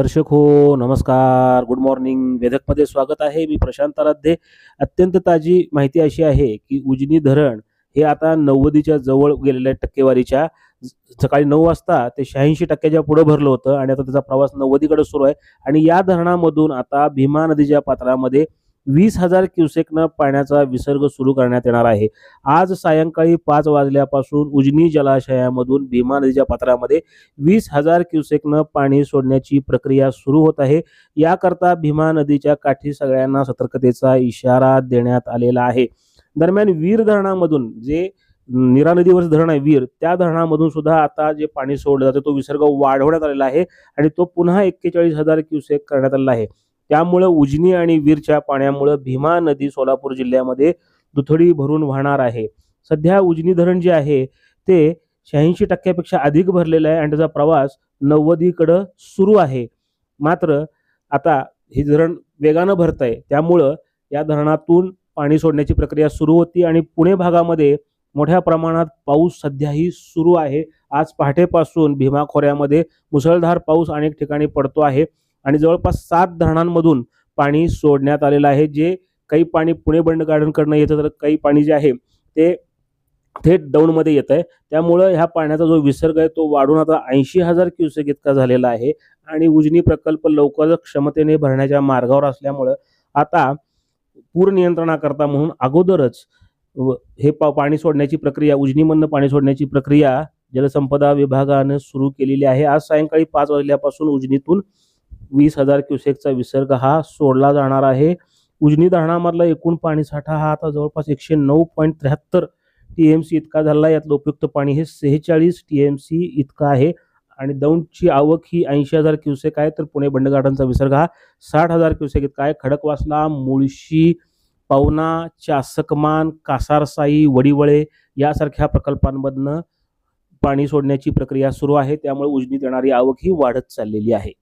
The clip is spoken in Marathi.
दर्शक हो नमस्कार. गुड मॉर्निंग वेधकमध्ये स्वागत आहे. मी प्रशांत आराध्ये. अत्यंत ताजी माहिती अशी आहे की उजनी धरण हे आता नव्वदीच्या जवळ गेलेल्या टक्केवारीच्या सकाळी नऊ वाजता ते शहाऐंशी टक्क्याच्या पुढे भरलं होतं आणि आता त्याचा प्रवास नव्वदीकडे सुरू आहे. आणि या धरणामधून आता भीमा नदीच्या पात्रामध्ये वीस हजार क्युसेकनं पाण्याचा विसर्ग सुरू करण्यात येणार आहे. आज सायंकाळी पाच वाजल्यापासून उजनी जलाशयामधून भीमा नदीच्या पात्रामध्ये वीस हजार क्युसेकनं पाणी सोडण्याची प्रक्रिया सुरू होत आहे. याकरता भीमा नदीच्या काठी सगळ्यांना सतर्कतेचा इशारा देण्यात आलेला आहे. दरम्यान वीर धरणामधून जे निरा नदीवर धरण आहे वीर त्या धरणामधून सुद्धा आता जे पाणी सोडलं जातं तो विसर्ग वाढवण्यात आलेला आहे आणि तो पुन्हा एक्केचाळीस हजार क्युसेक करण्यात आलेला आहे. त्यामुळं उजनी आणि वीरच्या पाण्यामुळं भीमा नदी सोलापूर जिल्ह्यामध्ये दुथडी भरून वाहणार आहे. सध्या उजनी धरण जे आहे ते शहाऐंशी टक्क्यापेक्षा अधिक भरलेलं आहे आणि त्याचा प्रवास नव्वदीकडं सुरू आहे. मात्र आता हे धरण वेगानं भरत आहे त्यामुळं या धरणातून पाणी सोडण्याची प्रक्रिया सुरू होती आणि पुणे भागामध्ये मोठ्या प्रमाणात पाऊस सध्याही सुरू आहे. आज पहाटेपासून भीमा खोऱ्यामध्ये मुसळधार पाऊस अनेक ठिकाणी पडतो आहे. आणि जवळपास सात धरणांमधून पाणी सोडण्यात आलेलं आहे. जे काही पाणी पुणे बंड गार्डनकडनं येतं तर काही पाणी जे आहे ते थेट दौंडमध्ये येत आहे त्यामुळं ह्या पाण्याचा जो विसर्ग आहे तो वाढून आता ऐंशी हजार क्युसेक इतका झालेला आहे आणि उजनी प्रकल्प लवकरच क्षमतेने भरण्याच्या मार्गावर असल्यामुळं आता पूर नियंत्रणाकरता म्हणून अगोदरच व- हे पा पाणी सोडण्याची प्रक्रिया उजनीमधनं पाणी सोडण्याची प्रक्रिया जलसंपदा विभागानं सुरू केलेली आहे. आज सायंकाळी पाच वाजल्यापासून उजनीतून वीस हजार क्युसेकचा विसर्ग हा सोडला जाणार आहे. उजनी धरणामधला एकूण पाणीसाठा हा आता जवळपास एकशे नऊ पॉईंट त्र्याहत्तर टी एम सी इतका झाला यातलं उपयुक्त पाणी हे सेहेचाळीस टी एम सी इतकं आहे. आणि दौंडची आवक ही ऐंशी हजार क्युसेक आहे. तर पुणे बंडगार्डनचा विसर्ग हा साठ हजार क्युसेक इतका आहे. खडकवासला मुळशी पवना चासकमान कासारसाई वडिवळे यासारख्या प्रकल्पांमधनं पाणी सोडण्याची प्रक्रिया सुरू आहे. त्यामुळे उजनीत येणारी आवक ही वाढत चाललेली आहे.